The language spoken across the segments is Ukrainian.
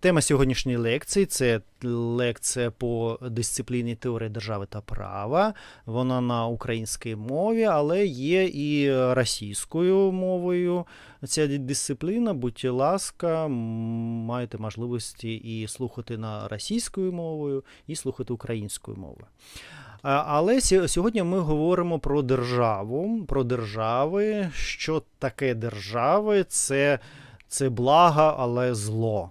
Тема сьогоднішньої лекції це лекція по дисципліні теорії держави та права. Вона на українській мові, але є і російською мовою. Ця дисципліна, будьте ласка, маєте можливості і слухати на російською мовою, і слухати українською мовою. Але сьогодні ми говоримо про державу, про держави. Що таке держави? Це, це благо, але зло.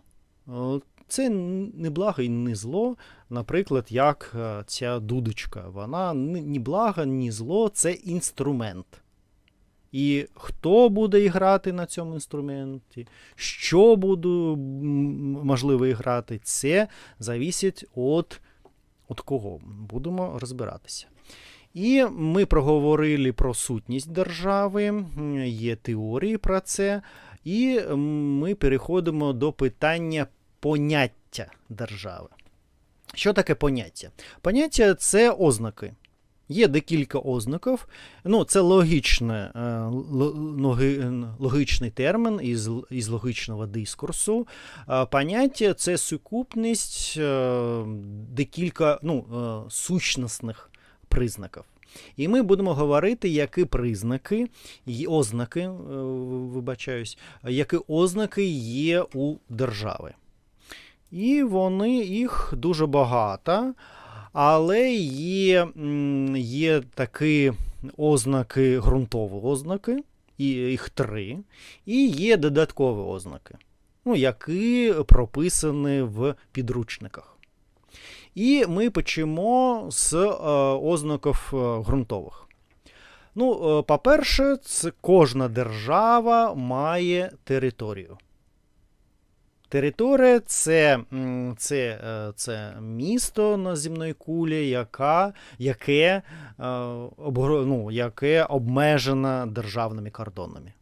Е, Це не благо і не зло. Наприклад, як е, ця дудочка. Вона ні благо, ні зло, це інструмент. І хто буде грати на цьому інструменті, що буде можливо грати, це завісить від, від кого. Будемо розбиратися. І ми проговорили про сутність держави, є теорії про це, і ми переходимо до питання поняття держави. Що таке поняття? Поняття це ознаки. Є декілька ознаків. Ну, це логічне, е, логічний термін із, із логічного дискурсу. Е, Поняття це сукупність е, декілька ну, сущностних признаків. І ми будемо говорити, які признаки, й- ознаки, вибачаюсь, які ознаки є у держави. І вони їх дуже багато, але є, є такі ознаки, ґрунтові ознаки, їх три, і є додаткові ознаки, ну, які прописані в підручниках. І ми почнемо з е, ознаків е, ґрунтових. Ну, е, по-перше, кожна держава має територію. Територія це, це, е, це місто на земної кулі, яка, яке, е, ну, яке обмежено державними кордонами.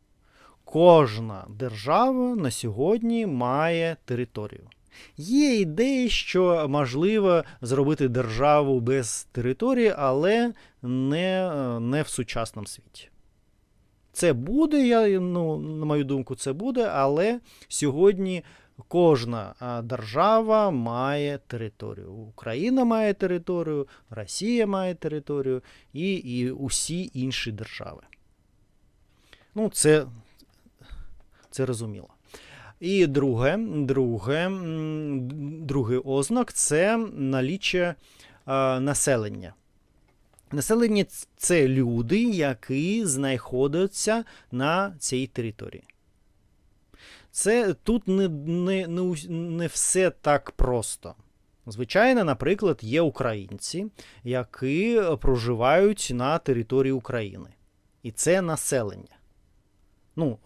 Кожна держава на сьогодні має територію. Є ідеї, що можливо зробити державу без території, але не, е, не в сучасному світі. Це буде, я, ну, на мою думку, це буде, але сьогодні кожна держава має територію. Україна має територію, Росія має територію і, і усі інші держави. Ну, це, це розуміло. І друге, друге, другий ознак це наліччя населення. Населення це люди, які знаходяться на цій території. Це тут не, не, не, не все так просто. Звичайно, наприклад, є українці, які проживають на території України. І це населення. Ну,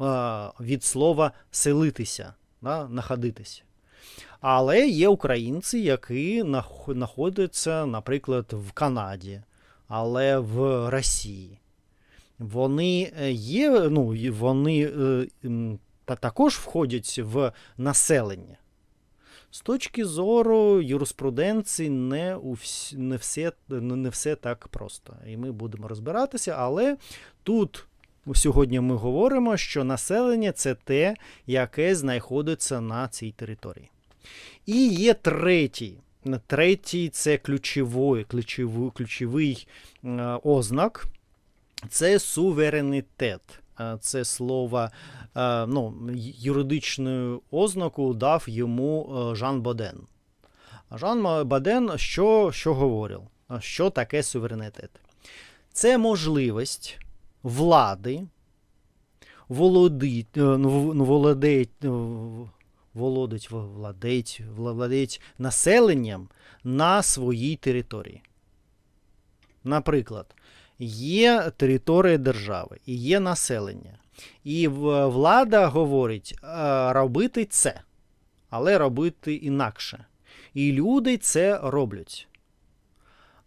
від слова селитися, да, находитися. Але є українці, які знаходяться, наприклад, в Канаді, але в Росії. Вони е, є, ну, вони е, та також входять в населення. З точки зору юриспруденції не, у не, все, не все так просто. І ми будемо розбиратися, але тут сьогодні ми говоримо, що населення це те, яке знаходиться на цій території. І є третій. Третій це ключовий, ключовий, ключовий е, ознак це суверенітет. Е, Це слово, е, ну, юридичну ознаку дав йому е, Жан Боден. Жан Боден що, що говорив? Що таке суверенітет? Це можливість влади володить, ну, ну, володеть, е, в- володить, владеть, владеть населенням на своїй території. Наприклад, є територія держави і є населення. І влада говорить е, робити це, але робити інакше. І люди це роблять.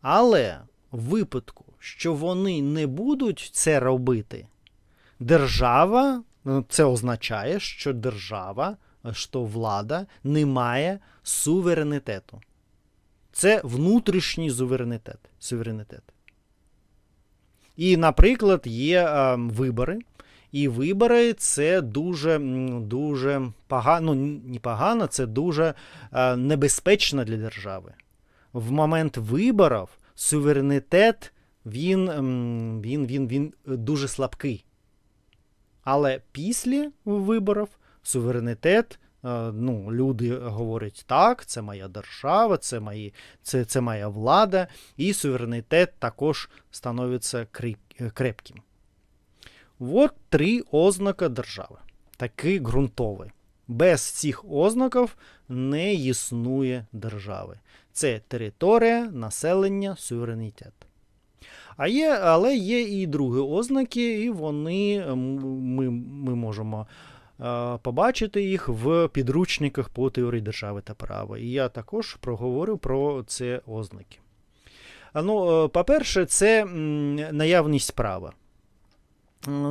Але в випадку, що вони не будуть це робити, держава, ну, це означає, що держава, що влада не має суверенітету. Це внутрішній суверенітет. суверенітет. І, наприклад, є е, вибори, І вибори це дуже дуже погано, ну, не погано, це дуже е, небезпечно для держави. В момент виборів суверенітет він, він, він, він дуже слабкий. Але після виборів суверенітет, ну, люди говорять, так, це моя держава, це, мої, це, це моя влада, і суверенітет також становиться крепким. От три ознаки держави. Такі ґрунтові. Без цих ознаків не існує держави. Це територія, населення, суверенітет. А є, але є і другі ознаки, і вони ми, ми можемо е, побачити їх в підручниках по теорії держави та права. І я також проговорю про це ознаки. Ну, е, по-перше, це наявність права.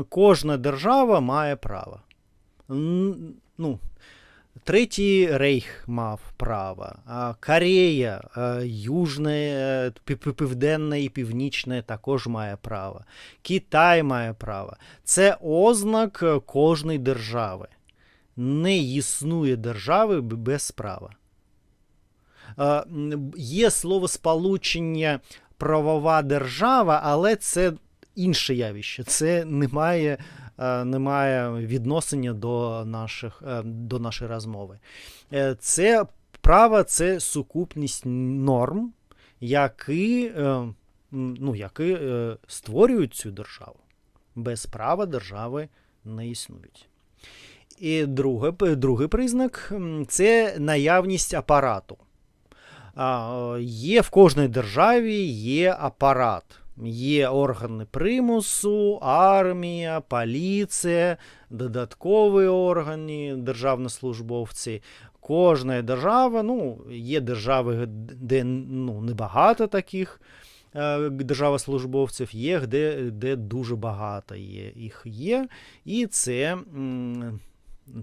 Кожна держава має право. Ну, Третій рейх мав право, Корея, е, Южна, е, Пі- Пі- Південна і Північна також має право. Китай має право. Це ознак е, кожної держави. Не існує держави без права. Є словосполучення правова держава, але це інше явище. Це не має, е, не має відношення до, наших, е, до нашої розмови. Е, Це право це сукупність норм, які, е, ну, які е, створюють цю державу. Без права держави не існують. І друге, другий признак це наявність апарату. Є в кожній державі є апарат. Є органи примусу, армія, поліція, додаткові органи, державнослужбовці. Кожна держава, ну, є держави, де ну, небагато таких е, державослужбовців, є де, де дуже багато є, їх є, і це,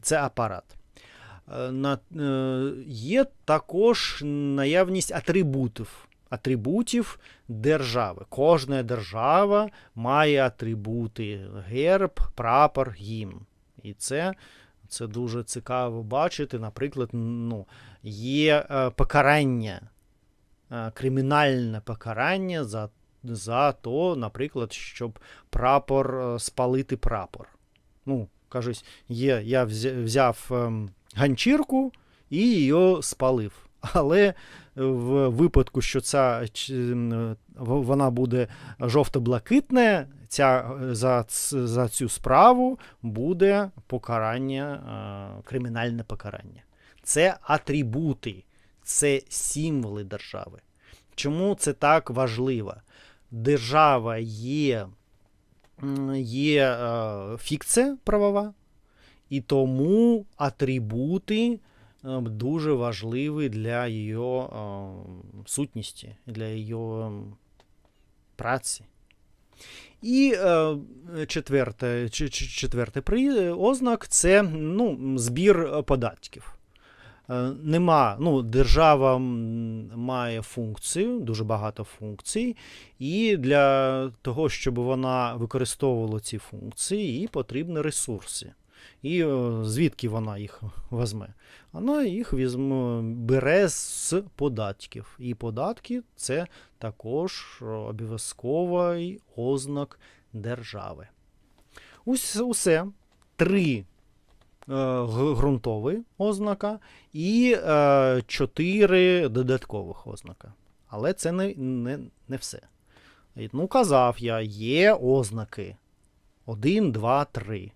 це апарат. Е, На, е, є також наявність атрибутів. Атрибутів держави. Кожна держава має атрибути: герб, прапор, гімн. І це, це дуже цікаво бачити. Наприклад, ну, є е, покарання, е, кримінальне покарання за, за то, наприклад, щоб прапор е, спалити прапор. Ну, кажуть, є, я взяв ем, ганчірку і її спалив. Але в випадку, що ця вона буде жовто-блакитне, ця, за, за цю справу буде покарання, е, кримінальне покарання. Це атрибути, це символи держави. Чому це так важливо? Держава є, є е, фікція правова, і тому атрибути дуже важливі для її е, сутності, для її праці. І е, четверте, четвертий ознак це ну, збір податків. Е, Нема, ну, держава має функцію, дуже багато функцій, і для того, щоб вона використовувала ці функції, їй потрібні ресурси. І е, звідки вона їх візьме? Вона їх візьме, бере з податків. І податки це також обов'язковий ознак держави. Ус, усе три е, ґрунтові ознака і е, чотири додаткових ознака. Але це не, не, не все. Ну, казав я, є ознаки. Один, два, три.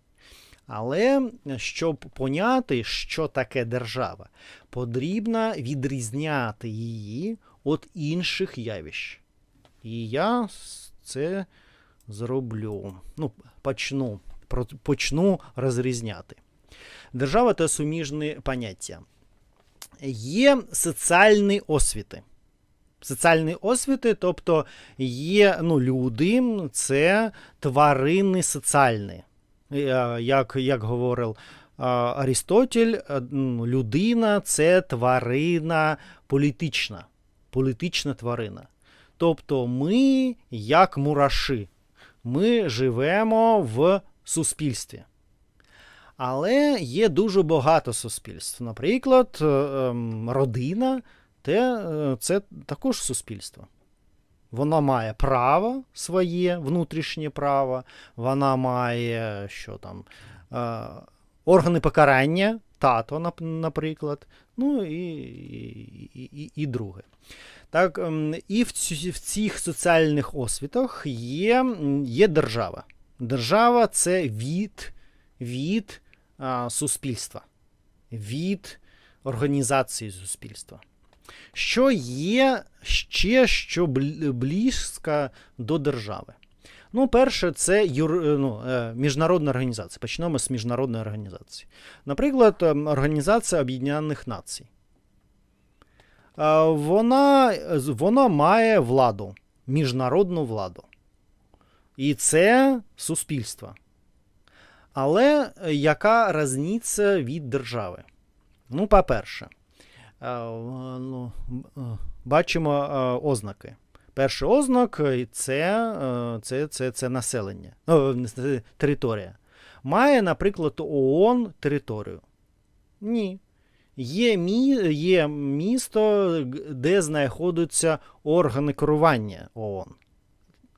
Але щоб поняти, що таке держава, потрібно відрізняти її від інших явищ. І я це зроблю. Ну, почну, почну розрізняти. Держава та суміжні поняття. Є соціальні освіти. Соціальні освіти, тобто є ну, люди, це тварини соціальні. Як, як говорив Арістотель, е, людина це тварина політична, політична тварина. Тобто ми, як мураші, ми живемо в суспільстві. Але є дуже багато суспільств. Наприклад, е, ем, родина е, це також суспільство. Вона має право своє, внутрішнє право, вона має що там, е, органи покарання, тато, наприклад, ну і, і, і, і друге. Так, ем, і в, ці- в цих соціальних освітах є, є держава. Держава це від, від а, суспільства, від організації суспільства. Що є ще що близько до держави? Ну, перше, це юр, е, ну, е, міжнародна організація. Почнемо з міжнародної організації. Наприклад, ем, Організація Об'єднаних Націй. Е, Вона, вона має владу, міжнародну владу. І це суспільство. Але яка різниця від держави? Ну, по-перше, ну, е, бачимо е, ознаки. Перший ознак е, це, це, це, це населення, О, територія. Має, наприклад, ООН територію? Ні. Є, мі, є місто, де знаходяться органи керування ООН.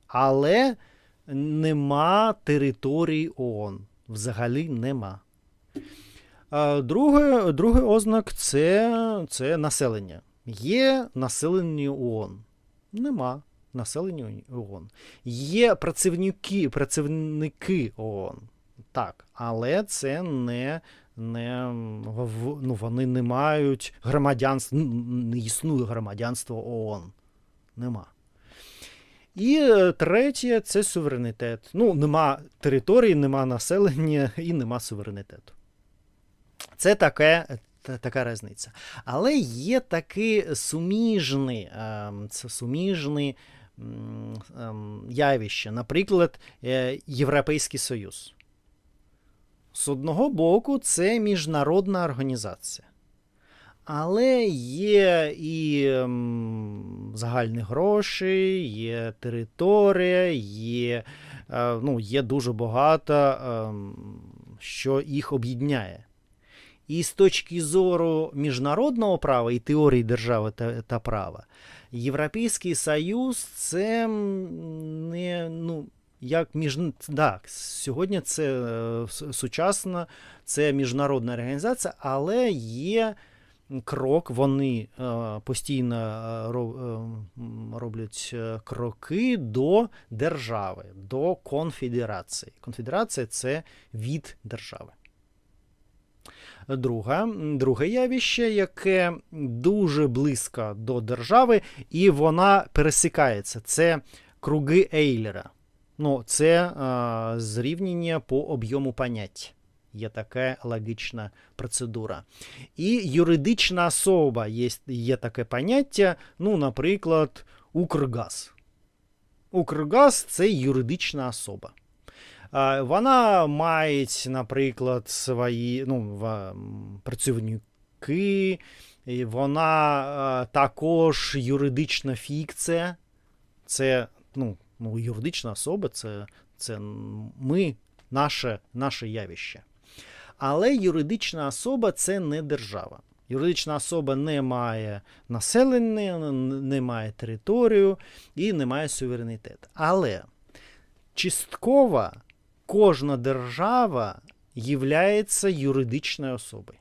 Але нема території ООН. Взагалі нема. Друге, другий ознак це, це населення. Є населення ООН. Нема населення ООН. Є працівники, працівники ООН. Так, але це не, не ну, вони не мають громадянства, не існує громадянство ООН. Нема. І е, третє це суверенітет. Ну, нема території, нема населення і нема суверенітету. Це таке, така різниця. Але є такі суміжні, ем, суміжні ем, явища, наприклад, е, Європейський Союз. З одного боку, це міжнародна організація. Але є і ем, загальні гроші, є територія, є, е, ну, є дуже багато, що їх об'єдняє. І з точки зору міжнародного права і теорії держави та, та права, Європейський Союз це не ну, як між... Так, сьогодні це е, с- сучасно, це міжнародна організація, але є крок, вони е, постійно е, е, роблять е, кроки до держави, до конфедерації. Конфедерація це від держави. Друге, друге явище, яке дуже близько до держави, і вона пересікається. Це круги Ейлера. Ну, це е, зрівняння по об'єму понять. Є така логічна процедура. І юридична особа є, є таке поняття, ну, наприклад, Укргаз. Укргаз це юридична особа. Вона має, наприклад, свої ну, працівники, вона також юридична фікція. Це ну, ну, юридична особа, це, це ми, наше, наше явище. Але юридична особа це не держава. Юридична особа не має населення, не має територію і не має суверенітет. Але частково кожна держава являється юридичною особою.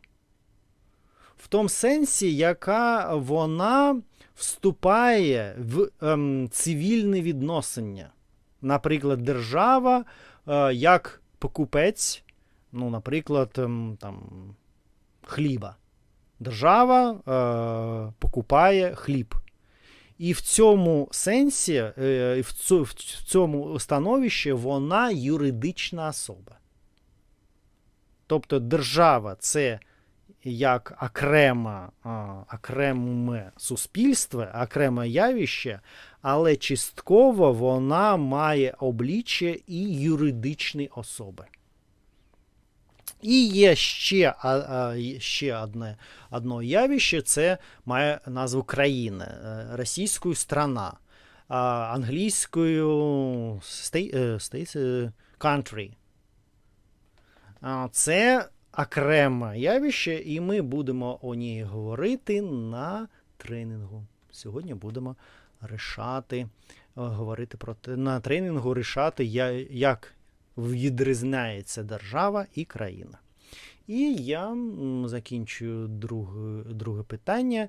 В тому сенсі, яка вона вступає в ем, цивільні відносини. Наприклад, держава е, як покупець, ну, наприклад, ем, там, хліба. Держава е, покупає хліб. І в цьому сенсі, е, в цьому становищі вона юридична особа. Тобто держава це як окрема, окреме суспільство, окреме явище, але частково вона має обличчя і юридичні особи. І є ще ще одне одно явище, це має назву країни е, російською страна, англійською state, state е, е, country. Це окреме явище, і ми будемо о ній говорити на тренінгу. Сьогодні будемо рішати, говорити про те на тренінгу рішати, як відрізняється держава і країна. І я закінчую друге друге питання.